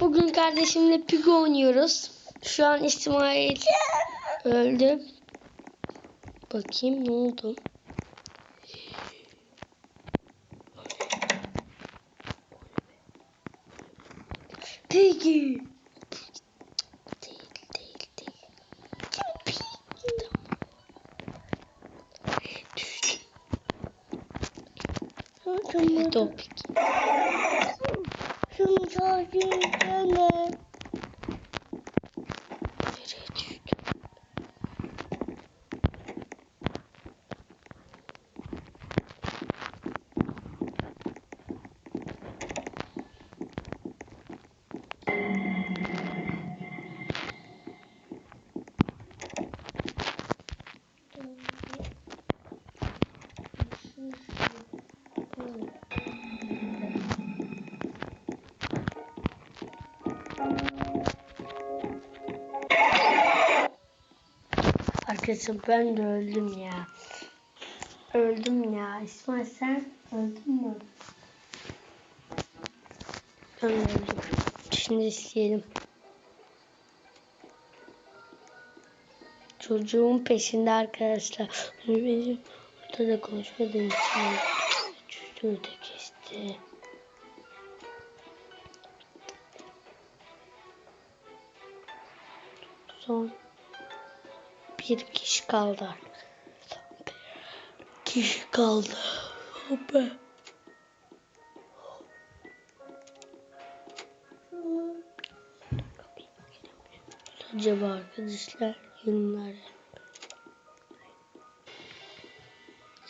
Bugün kardeşimle Pigo oynuyoruz. Şu an İsmail öldü. Bakayım ne oldu? Piggy. Değil değil değil. Piggy. Düştü. Evet o Piggy. Şunu çağırırsana. Arkadaşım ben de öldüm ya. Öldüm ya. İsmail sen öldün mü? Ben öldüm. Şimdi isteyelim. Çocuğun peşinde arkadaşlar. Benim ortada konuşmadığım için çocuğu da kesti. Son bir kişi kaldı. Bir kişi kaldı. Hoppa. Acaba arkadaşlar yorumlar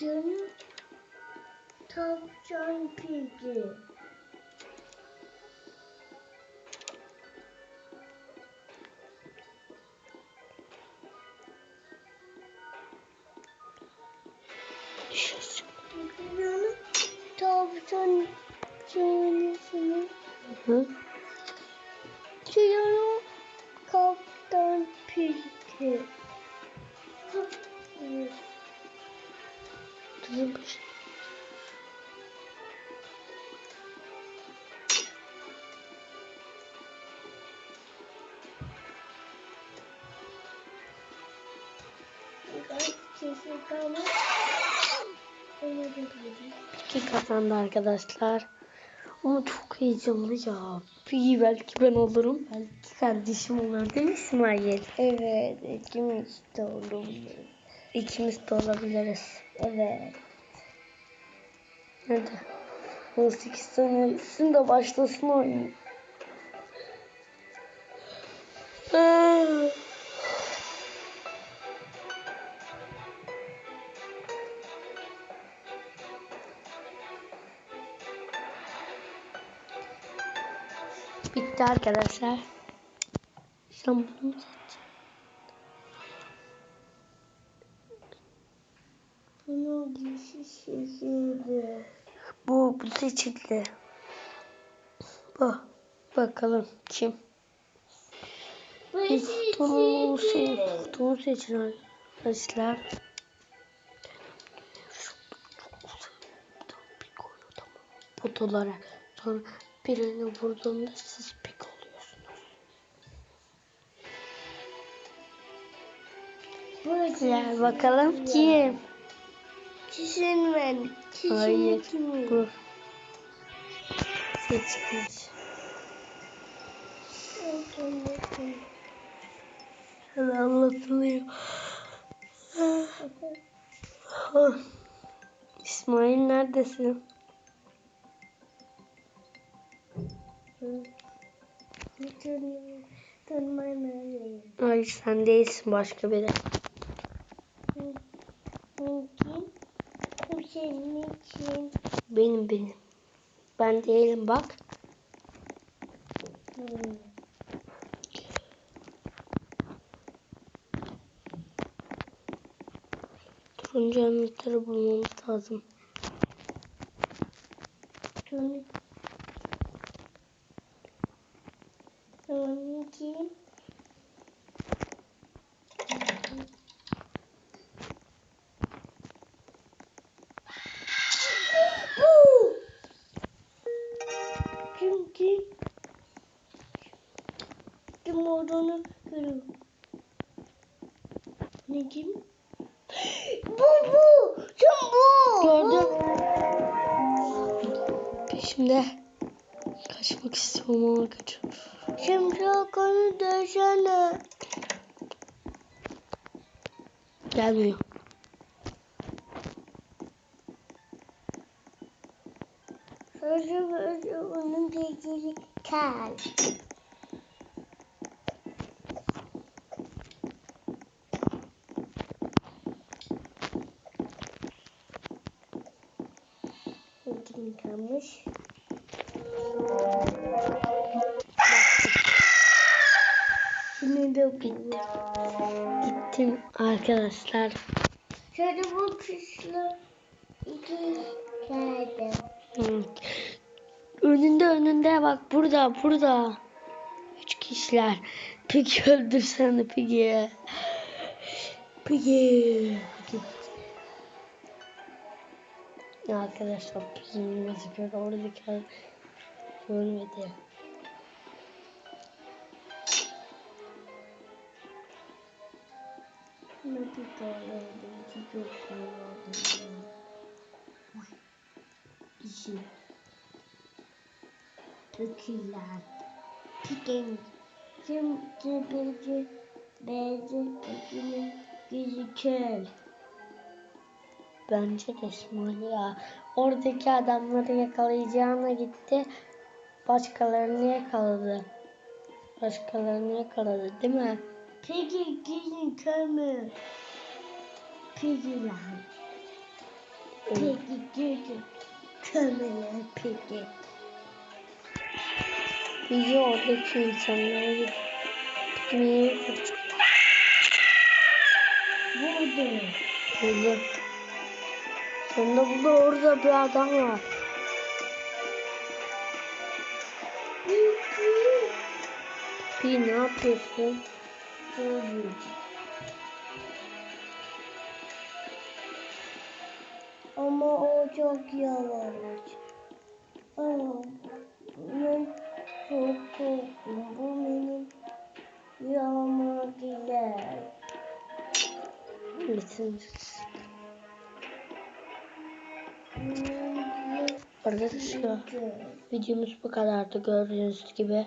Canım tavşan pigi. Tavşan canısını. Hı? Canım kaptan pigi. Kızım bir şey. Kaç kişi kaldı? Onu da bileyim. Peki kazandı arkadaşlar. Ama çok heyecanlı ya. Peki belki ben olurum. Belki kardeşim olur değil mi İsmail? Evet, ikimiz de olur. İkimiz de olabiliriz. Evet. Hadi. 18 sene üstün de başlasın oyun. Bitti arkadaşlar. Sen bunu şişirdi. Bu, bu seçildi. Bu. Bakalım kim? Bunu seçin. Bunu seçin arkadaşlar. Pot olarak. Sonra birini vurduğunda siz pik oluyorsunuz. Güzel bakalım kim? Kişinin ben. Kişinin Hayır. kimi? Bu. Seçmiş. Hadi anlatılıyor. Ah. İsmail neredesin? Hayır sen değilsin başka biri. Benim benim. Ben değilim bak. Hmm. Turuncu anahtarı bulmamız lazım. Tanı. Olduğunu görüyorum. Ne kim? bu bu. Kim bu? Gördüm. Peşimde. Kaçmak istiyorum ama kaçıyorum. Şimdi hakkını desene. Gelmiyor. Sözü onun dediği kel. Kim kalmış? Şimdi de bu. Gittim arkadaşlar. Şöyle bu kışla iki geldi. Önünde önünde bak burada burada. Üç kişiler. Piggy öldürsene Piggy. Piggy. Piggy. Ya arkadaşlar Piggy'nin gözüküyor. Oradaki adam görmedi. Ne bir tane iki köprü vardı. İşi. Dökülen. Piken. Kim tepeci benzin ekinin gözükür. Bence de İsmail ya. Oradaki adamları yakalayacağına gitti. Başkalarını yakaladı. Başkalarını yakaladı değil mi? Peki gelin kömür. Pigiler. Peki gelin kömürler peki. Bizi oradaki insanları gitmeye götürdü. Burada. Sonunda buldu orada bir adam var. Bir ne yapıyorsun? Ama o çok yavaş. Ama ben çok korktum. Bu benim yağma gider. Bütün arkadaşlar videomuz bu kadardı gördüğünüz gibi.